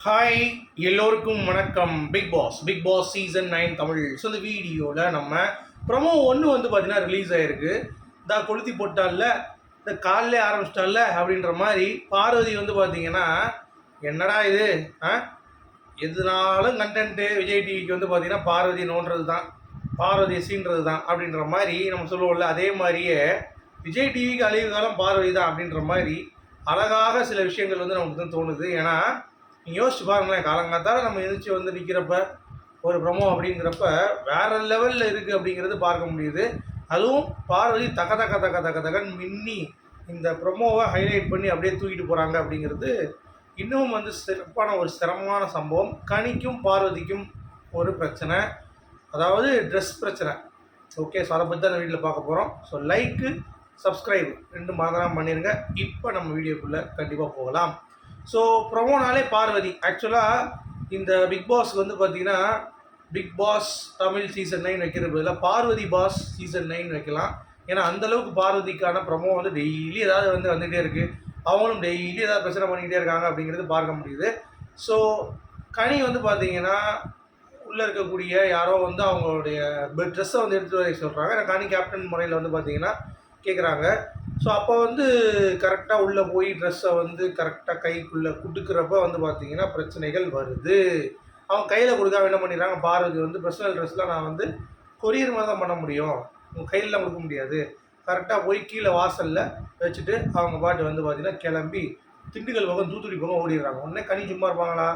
Hi எல்லோருக்கும் வணக்கம். Bigg Boss Bigg Boss season nine Tamil. So இந்த வீடியோவில் நம்ம ப்ரொமோ ஒன்று வந்து பார்த்தீங்கன்னா ரிலீஸ் ஆகிருக்கு இந்த கொளுத்தி போட்டால இந்த காலைல ஆரம்பிச்சிட்டால அப்படின்ற மாதிரி பார்வதி வந்து பார்த்தீங்கன்னா என்னடா இது? ஆ? எதுனாலும் கண்டென்ட்டு விஜய் டிவிக்கு வந்து பார்த்தீங்கன்னா பார்வதி நோன்றது தான். பார்வதி சீன்றது தான் அப்படின்ற மாதிரி நம்ம சொல்லுவோம்ல அதே மாதிரியே விஜய் டிவிக்கு அழிவு காலம் பார்வதி தான் அப்படின்ற மாதிரி அழகாக சில விஷயங்கள் வந்து நமக்கு தான் தோணுது. ஏன்னா நீங்கள் யோசிச்சு பாருங்களேன் காலங்காத்தால் நம்ம எழுச்சி வந்து நிற்கிறப்ப ஒரு ப்ரமோ அப்படிங்கிறப்ப வேற லெவலில் இருக்குது அப்படிங்கிறது பார்க்க முடியுது. அதுவும் பார்வதி தக்க தக்க தக்க தக்க தக்கன்னு மின்னி இந்த ப்ரொமோவை ஹைலைட் பண்ணி அப்படியே தூக்கிட்டு போகிறாங்க அப்படிங்கிறது இன்னும் வந்து சிறப்பான ஒரு சிரமமான சம்பவம். கனிக்கும் பார்வதிக்கும் ஒரு பிரச்சனை. அதாவது ட்ரெஸ் பிரச்சனை. ஓகே ஸோ அதை பற்றி தான் வீட்டில் பார்க்க போகிறோம் ஸோ லைக்கு சப்ஸ்கிரைப் ரெண்டு மாதிரி பண்ணிடுங்க இப்போ நம்ம வீடியோக்குள்ளே கண்டிப்பாக போகலாம். ஸோ ப்ரொமோனாலே பார்வதி. ஆக்சுவலாக இந்த பிக் பாஸ் வந்து பார்த்தீங்கன்னா Bigg Boss Tamil season nine வைக்கிறது பதிலாக பார்வதி பாஸ் சீசன் நைன் வைக்கலாம். ஏன்னா அந்த அளவுக்கு பார்வதிக்கான ப்ரொமோ வந்து டெய்லி ஏதாவது வந்து வந்துகிட்டே இருக்குது அவங்களும் டெய்லி ஏதாவது பிரச்சனை பண்ணிக்கிட்டே இருக்காங்க அப்படிங்கிறது பார்க்க முடியுது. ஸோ கனி வந்து பார்த்தீங்கன்னா உள்ளே இருக்கக்கூடிய யாரோ வந்து அவங்களுடைய ட்ரெஸ்ஸை வந்து எடுத்துகிட்டு வர சொல்கிறாங்க ஏன்னா கனி கேப்டன் முறையில் வந்து பார்த்தீங்கன்னா கேட்குறாங்க ஸோ அப்போ வந்து கரெக்டாக உள்ளே போய் ட்ரெஸ்ஸை வந்து கரெக்டாக கைக்குள்ளே கொடுக்குறப்ப வந்து பார்த்தீங்கன்னா பிரச்சனைகள் வருது. அவங்க கையில் கொடுக்காம என்ன பண்ணிடுறாங்க? பார்வதி வந்து பர்சனல் ட்ரெஸ்லாம் நான் வந்து கொரியர் மாதிரி தான் பண்ண முடியும். உங்கள் கையிலலாம் கொடுக்க முடியாது. கரெக்டாக போய் கீழே வாசலில் வச்சுட்டு அவங்க பாட்டு வந்து பார்த்தீங்கன்னா கிளம்பி திண்டுக்கல் பக்கம் தூத்துக்குடி பக்கம் ஓடிடுறாங்க. உடனே கனி சும்மா இருப்பாங்களா?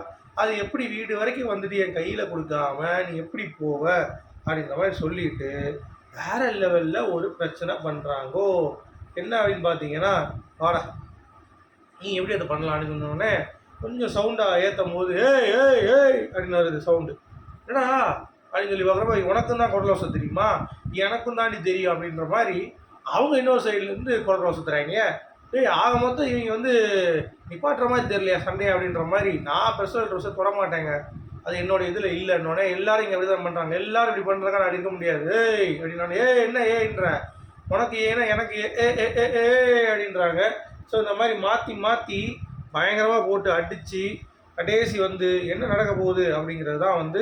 அது எப்படி வீடு வரைக்கும் வந்துட்டு என் கையில் கொடுக்காம நீ எப்படி போவ? அப்படின்ற மாதிரி சொல்லிட்டு வேற லெவலில் ஒரு பிரச்சனை பண்ணுறாங்கோ என்ன அப்படின்னு பார்த்தீங்கன்னா வாடா நீ எப்படி அதை பண்ணலான்னு சொன்னோடனே கொஞ்சம் சவுண்டாக ஏற்றும் போது ஏய் ஏய் ஏய் அப்படின்னு வருது சவுண்டு என்னடா? அப்படின்னு சொல்லி பார்க்குறப்ப உனக்கும் தான் குடல் வசம் தெரியுமா? எனக்கும் நீ தெரியும் அப்படின்ற மாதிரி அவங்க இன்னொரு சைட்லேருந்து குடல் வசத்துறாங்க ஏய் ஆக மொத்தம் இவங்க வந்து நிப்பாட்டுற மாதிரி தெரியலையா சண்டே அப்படின்ற மாதிரி நான் பர்சனல் ட்ரெஸ்ஸை தொட மாட்டேங்க. அது என்னோட இதில் இல்லைன்னொடனே எல்லாரும் இங்கே அப்படி தான் பண்ணுறாங்க எல்லாரும் இப்படி பண்ணுறாங்க நான் இருக்க முடியாது. ஏய் அப்படின்னா ஏ என்ன ஏன்ற உனக்கு ஏன்னா எனக்கு ஏ ஏ ஏ, ஏ அப்படின்றாங்க. ஸோ இந்த மாதிரி மாற்றி மாற்றி பயங்கரமாக போட்டு அடித்து கடைசி வந்து என்ன நடக்க போகுது அப்படிங்கிறது தான் வந்து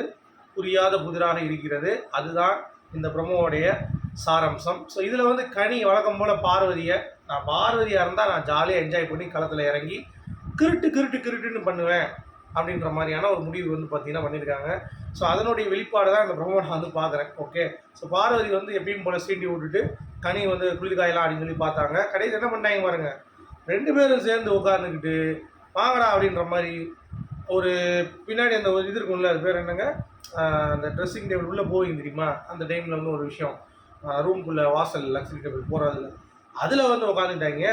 புரியாத புதிராக இருக்கிறது. அதுதான் இந்த பிரம்மோடைய சாரம்சம். ஸோ இதில் வந்து கனி வழக்கம் போல் பார்வதியை நான் பார்வதியாக இருந்தால் நான் ஜாலியாக என்ஜாய் பண்ணி களத்தில் இறங்கி கிருட்டு கிருட்டு கிருட்டுன்னு பண்ணுவேன் அப்படின்ற மாதிரியான ஒரு முடிவு வந்து பார்த்தீங்கன்னா பண்ணியிருக்காங்க. ஸோ அதனுடைய வெளிப்பாடு தான் இந்த ப்ரொமோ நான் வந்து பார்க்குறேன் ஓகே ஸோ பார்வதி வந்து எப்பயும் போல் சீண்டி விட்டுட்டு கனி வந்து குளிர்காயலாம் அப்படின்னு சொல்லி பார்த்தாங்க. கடைசி என்ன பண்ணாங்க பாருங்க. ரெண்டு பேரும் சேர்ந்து உட்காந்துக்கிட்டு வாங்கடா அப்படின்ற மாதிரி ஒரு பின்னாடி அந்த ஒரு இது இருக்கும்ல அது பேர் என்னங்க? அந்த ட்ரெஸ்ஸிங் டேபிள் உள்ளே போவீங்க தெரியுமா? அந்த டைமில் வந்து ஒரு விஷயம். ரூம்குள்ளே வாசல் லக்ஸரி டேபிள் போகிறதுல அதில் வந்து உட்காந்துட்டாங்க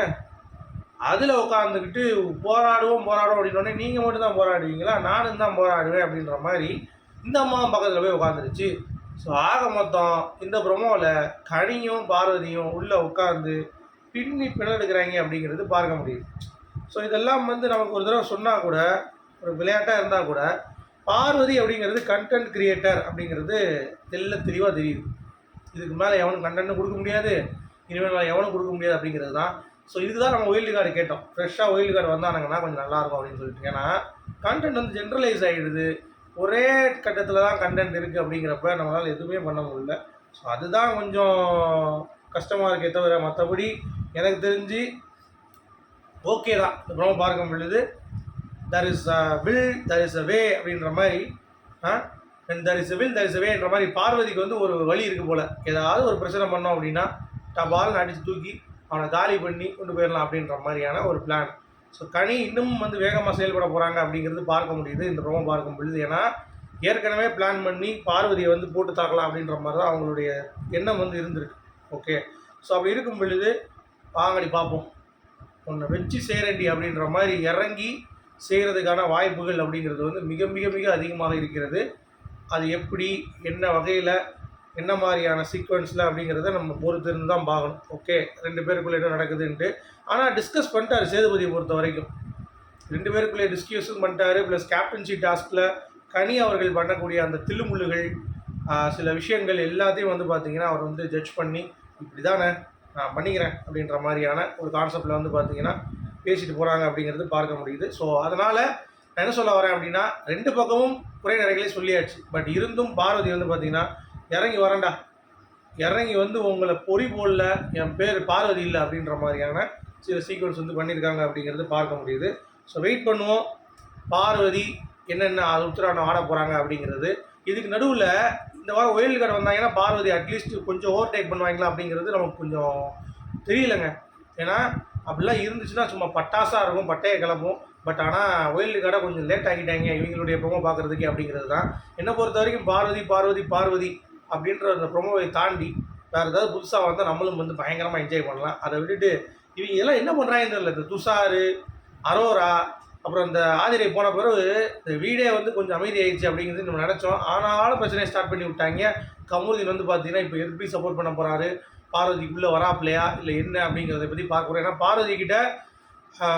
அதில் உட்காந்துக்கிட்டு போராடுவோம் போராடுவோம் அப்படின்னோடனே நீங்கள் மட்டும் தான் போராடுவீங்களா? நானும் தான் போராடுவேன் அப்படின்ற மாதிரி இந்த அம்மா பக்கத்தில் போய் உட்காந்துருச்சு ஸோ ஆக மொத்தம் இந்த ப்ரொமோவில் கனியும் பார்வதியும் உள்ளே உட்காந்து பின்னி பின்னெடுக்கிறாங்க அப்படிங்கிறது பார்க்க முடியுது. ஸோ இதெல்லாம் வந்து நமக்கு ஒரு தடவை சொன்னால் கூட ஒரு விளையாட்டாக இருந்தால் கூட பார்வதி அப்படிங்கிறது கண்டென்ட் கிரியேட்டர் அப்படிங்கிறது தெல்ல தெளிவாக தெரியுது. இதுக்கு மேலே எவனும் கண்டென்ட்டும் கொடுக்க முடியாது இனிமேல் மேலே எவனும் கொடுக்க முடியாது அப்படிங்கிறது தான். ஸோ இதுக்கு தான் நம்ம ஒயில்டு கார்டு கேட்டோம். ஃப்ரெஷ்ஷாக ஒயில்டு கார்டு வந்தானுங்கன்னா கொஞ்சம் நல்லாயிருக்கும் அப்படின்னு சொல்லிட்டு. ஏன்னா கண்டென்ட் வந்து ஜென்ரலைஸ் ஆகிடுது ஒரே கட்டத்தில் தான் கண்டென்ட் இருக்குது அப்படிங்கிறப்ப நம்மளால் எதுவுமே பண்ண முடியல. ஸோ அதுதான் கொஞ்சம் கஷ்டமாக இருக்கே தவிர மற்றபடி எனக்கு தெரிஞ்சு ஓகே தான். இந்த படம் பார்க்க பொழுது there is a will there is a way அப்படின்ற மாதிரி ஆ? There is a will there is a வேன்ற மாதிரி பார்வதிக்கு வந்து ஒரு வழி இருக்குது போல். ஏதாவது ஒரு பிரச்சனை பண்ணோம் அப்படின்னா டபால்னு அடித்து தூக்கி அவனை காலி பண்ணி கொண்டு போயிடலாம் அப்படின்ற மாதிரியான ஒரு பிளான் ஸோ கனி இன்னும் வந்து வேகமாக செயல்பட போகிறாங்க அப்படிங்கிறது பார்க்க முடியுது. இந்த ப்ரோமோ பார்க்கும் பொழுது. ஏன்னா ஏற்கனவே பிளான் பண்ணி பார்வதியை வந்து போட்டு தாக்கலாம் அப்படின்ற மாதிரி தான் அவங்களுடைய எண்ணம் வந்து இருந்திருக்கு. ஓகே ஸோ அப்படி இருக்கும் பொழுது வாங்கடி பார்ப்போம் உன்னை வச்சு சேரண்டி அப்படின்ற மாதிரி இறங்கி செய்கிறதுக்கான வாய்ப்புகள் அப்படிங்கிறது வந்து மிக மிக மிக அதிகமாக இருக்கிறது. அது எப்படி என்ன வகையில் என்ன மாதிரியான சீக்வன்ஸில் அப்படிங்கிறத நம்ம பொறுத்திருந்து தான் பார்க்கணும். ஓகே ரெண்டு பேருக்குள்ளே என்ன நடக்குதுன்ட்டு. ஆனால் டிஸ்கஸ் பண்ணிட்டாரு சேதுபதியை பொறுத்த வரைக்கும். ரெண்டு பேருக்குள்ளே டிஸ்கஷன் பண்ணிட்டாரு ப்ளஸ் கேப்டன்சி டாஸ்கில் கனி அவர்கள் பண்ணக்கூடிய அந்த தில்லுமுள்ளுகள் சில விஷயங்கள் எல்லாத்தையும் வந்து பார்த்திங்கன்னா அவர் வந்து ஜட்ஜ் பண்ணி இப்படி தானே நான் பண்ணிக்கிறேன் அப்படின்ற மாதிரியான ஒரு கான்செப்டில் வந்து பார்த்தீங்கன்னா பேசிட்டு போகிறாங்க அப்படிங்கிறது பார்க்க முடியுது. ஸோ அதனால் நான் என்ன சொல்ல வரேன் அப்படின்னா ரெண்டு பக்கமும் குறை நிறைகளே சொல்லியாச்சு. பட் இருந்தும் பார்வதி வந்து பார்த்தீங்கன்னா இறங்கி வரேன்டா. இறங்கி வந்து உங்களை பொறி போடல என் பேர் பார்வதி இல்லை அப்படின்ற மாதிரியான சில சீக்வன்ஸ் வந்து பண்ணியிருக்காங்க அப்படிங்கிறது பார்க்க முடியுது. ஸோ வெயிட் பண்ணுவோம். பார்வதி என்னென்ன உத்தராயணம் ஆட போகிறாங்க அப்படிங்கிறது. இதுக்கு நடுவில் இந்த வாரம் ஒயில் கார்டு வந்தாங்கன்னா பார்வதி அட்லீஸ்ட் கொஞ்சம் ஓவர் டேக் பண்ணுவாங்களா அப்படிங்கிறது நமக்கு கொஞ்சம் தெரியலங்க. ஏன்னா அப்படிலாம் இருந்துச்சுன்னா சும்மா பட்டாசாக இருக்கும் பட்டையை கிளம்பும் பட் ஆனால் ஒயில் கார்டை கொஞ்சம் லேட் ஆகிட்டாங்க இவங்களுடைய ப்ரொமோ பார்க்குறதுக்கு அப்படிங்கிறது தான். என்னை பொறுத்த வரைக்கும் பார்வதி பார்வதி பார்வதி அப்படின்ற அந்த ப்ரொமோவை தாண்டி வேறு ஏதாவது புதுசாக வந்தால் நம்மளும் வந்து பயங்கரமாக என்ஜாய் பண்ணலாம். அதை விட்டுட்டு இவங்க எல்லாம் என்ன பண்ணுறாங்கன்னு தெரியல. இந்த துஷாரு அரோரா அப்புறம் இந்த ஆதிரை போன பிறகு இந்த வீடே வந்து கொஞ்சம் அமைதி ஆயிடுச்சு அப்படிங்கிறது நம்ம நினச்சோம். ஆனாலும் பிரச்சனையை ஸ்டார்ட் பண்ணி விட்டாங்க. கமருதீன் வந்து பார்த்தீங்கன்னா இப்போ எப்படி சப்போர்ட் பண்ண போகிறாரு பார்வதிக்குள்ளே வராப்பிலையா இல்லை என்ன அப்படிங்கிறத பற்றி பார்க்க போகிறோம் ஏன்னா பார்வதி கிட்ட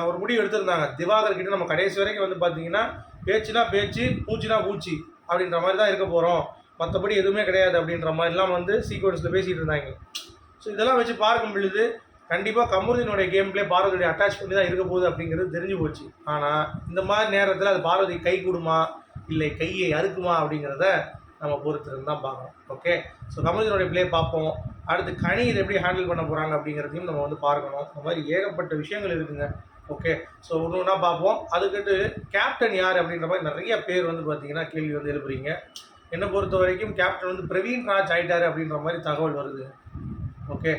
ஒரு முடிவு எடுத்திருந்தாங்க. திவாகர் கிட்ட நம்ம கடைசி வரைக்கும் வந்து பார்த்தீங்கன்னா பேச்சுனா பேச்சு பூச்சினா பூச்சி அப்படின்ற மாதிரி தான் இருக்க போகிறோம் மற்றபடி எதுவுமே கிடையாது அப்படின்ற மாதிரிலாம் வந்து சீக்வன்ஸில் பேசிகிட்டு இருந்தாங்க. ஸோ இதெல்லாம் வச்சு பார்க்கும் பொழுது கண்டிப்பாக கமருதீனுடைய கேம் பிளே பார்வதியுடைய அட்டாச் பண்ணி தான் இருக்க போகுது அப்படிங்கிறது தெரிஞ்சு போச்சு. ஆனால் இந்த மாதிரி நேரத்தில் அது பார்வதி கை கொடுமா? இல்லை கையை அறுக்குமா அப்படிங்கிறத நம்ம பொறுத்திருந்து தான் பார்க்கணும். ஓகே ஸோ கமருதீனுடைய ப்ளே பார்ப்போம். அடுத்து கனி இதை எப்படி ஹேண்டில் பண்ண போகிறாங்க அப்படிங்கிறதையும் நம்ம வந்து பார்க்கணும். இந்த மாதிரி ஏகப்பட்ட விஷயங்கள் இருக்குங்க. ஓகே ஸோ ஒன்று ஒன்றா பார்ப்போம். அதுக்கிட்டு கேப்டன் யார் அப்படின்ற மாதிரி நிறைய பேர் வந்து பார்த்தீங்கன்னா கேள்வி வந்து எழுப்புறீங்க. என்னை பொறுத்த வரைக்கும் கேப்டன் வந்து பிரவீன் ராஜ் ஆயிட்டாரு அப்படின்ற மாதிரி தகவல் வருது. ஓகே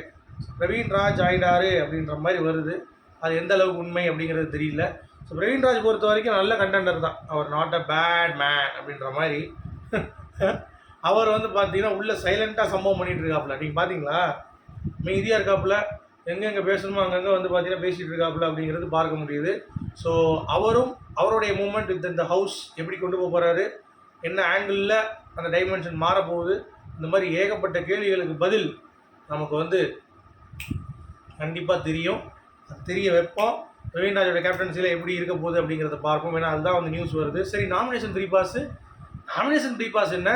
பிரவீன் ராஜ் ஆயிட்டாரு அப்படின்ற மாதிரி வருது. அது எந்த அளவுக்கு உண்மை அப்படிங்கிறது தெரியல. ஸோ பிரவீன் ராஜ் பொறுத்த வரைக்கும் நல்ல கண்டென்டர் தான். அவர் நாட் அ பேட் மேன் அப்படின்ற மாதிரி. அவர் வந்து பார்த்தீங்கன்னா உள்ளே சைலண்ட்டாக சம்பவம் பண்ணிகிட்டு இருக்காப்புல. நீங்கள் பார்த்தீங்களா மீதியாக இருக்காப்புல. எங்கெங்கே பேசணுமோ அங்கங்கே வந்து பார்த்தீங்கன்னா பேசிகிட்டு இருக்காப்புல அப்படிங்கிறது பார்க்க முடியுது. ஸோ அவரும் அவருடைய மூமெண்ட் வித் இந்த ஹவுஸ் எப்படி கொண்டு போக போகிறாரு என்ன ஆங்கிளில் அந்த டைமென்ஷன் மாறப்போகுது. இந்த மாதிரி ஏகப்பட்ட கேள்விகளுக்கு பதில் நமக்கு வந்து கண்டிப்பாக தெரியும். அது தெரிய வைப்போம். பிரவீன் கேப்டன்சியில் எப்படி இருக்க போகுது அப்படிங்கிறத பார்ப்போம். ஏன்னா அதுதான் வந்து நியூஸ் வருது. சரி nomination free pass nomination three pass என்ன?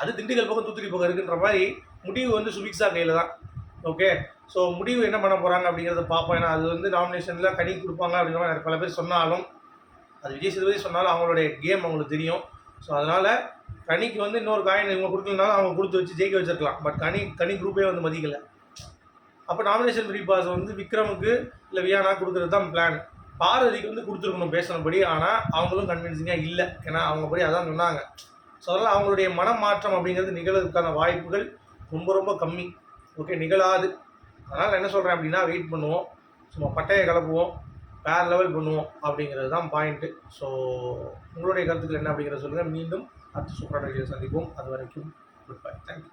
அது திண்டுக்கல் பக்கம் தூத்துக்குடி பக்கம் இருக்குன்ற மாதிரி முடிவு வந்து சுபிக்ஸா கையில் தான். ஓகே ஸோ முடிவு என்ன பண்ண போகிறாங்க அப்படிங்கிறத பார்ப்போம். ஏன்னா அது வந்து நாமினேஷனில் கனி கொடுப்பாங்க அப்படின்ற மாதிரி பல பேர் சொன்னாலும் அது விஜய் சேதுபதி சொன்னாலும் அவங்களுடைய கேம் அவங்களுக்கு தெரியும். ஸோ அதனால் கனிக்கு வந்து இன்னொரு காயின் இவங்க கொடுக்கலனாலும் அவங்க கொடுத்து வச்சு ஜெயிக்க வச்சிருக்கலாம். பட் கனி கனி குரூப்பே வந்து மதிக்கலை. அப்போ நாமினேஷன் ஃப்ரீ பாஸ் வந்து விக்ரமுக்கு இல்லை வியானா கொடுக்குறது தான் பிளான் பார்வதிக்கு வந்து கொடுத்துருக்கணும் பேசினபடி ஆனால் அவங்களும் கன்வின்சிங்காக இல்லை. ஏன்னா அவங்க படி அதான் சொன்னாங்க. ஸோ அதனால் அவங்களுடைய மனமாற்றம் அப்படிங்கிறது நிகழ்வதற்கான வாய்ப்புகள் ரொம்ப ரொம்ப கம்மி. ஓகே நிகழாது. அதனால் என்ன சொல்கிறேன் அப்படின்னா வெயிட் பண்ணுவோம். சும்மா பட்டையை கலப்புவோம். வேறு லெவல் பண்ணுவோம் அப்படிங்கிறது தான் பாயிண்ட்டு ஸோ உங்களுடைய கருத்துக்கள் என்ன அப்படிங்கிறத சொல்லுங்கள் மீண்டும் அடுத்த சூப்பரான வீடியோ சந்திப்போம். அது வரைக்கும் குட் பை தேங்க்யூ